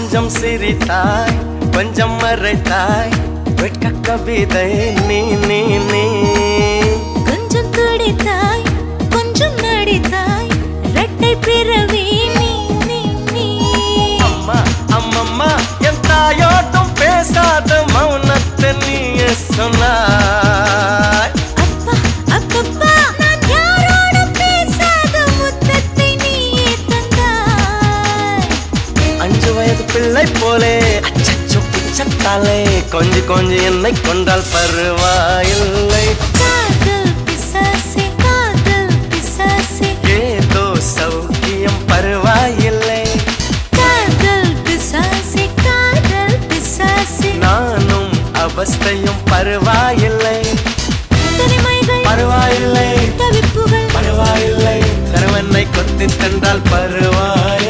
கொஞ்சம் சிரித்தாய் கொஞ்சம் மறைத்தாய் வெட்க கவிதை நீ நீ நீ. கொஞ்சம் துடித்தாய் கொஞ்சம் நடித்தாய் ரெட்டை பிறகு அழகு பிள்ளை போலே. அச்சச்சோ பிச்சத்தாலே. கொஞ்சி கொஞ்சி என்னை கொண்டால் பருவாயில்லை. ஏதோ சௌக்கியம் பருவாயில்லை. நானும் அவஸ்தையும் பருவாயில்லை. பருவாயில்லை. பருவாயில்லை. கருவன்னை கொத்தி தந்தால் பருவாய்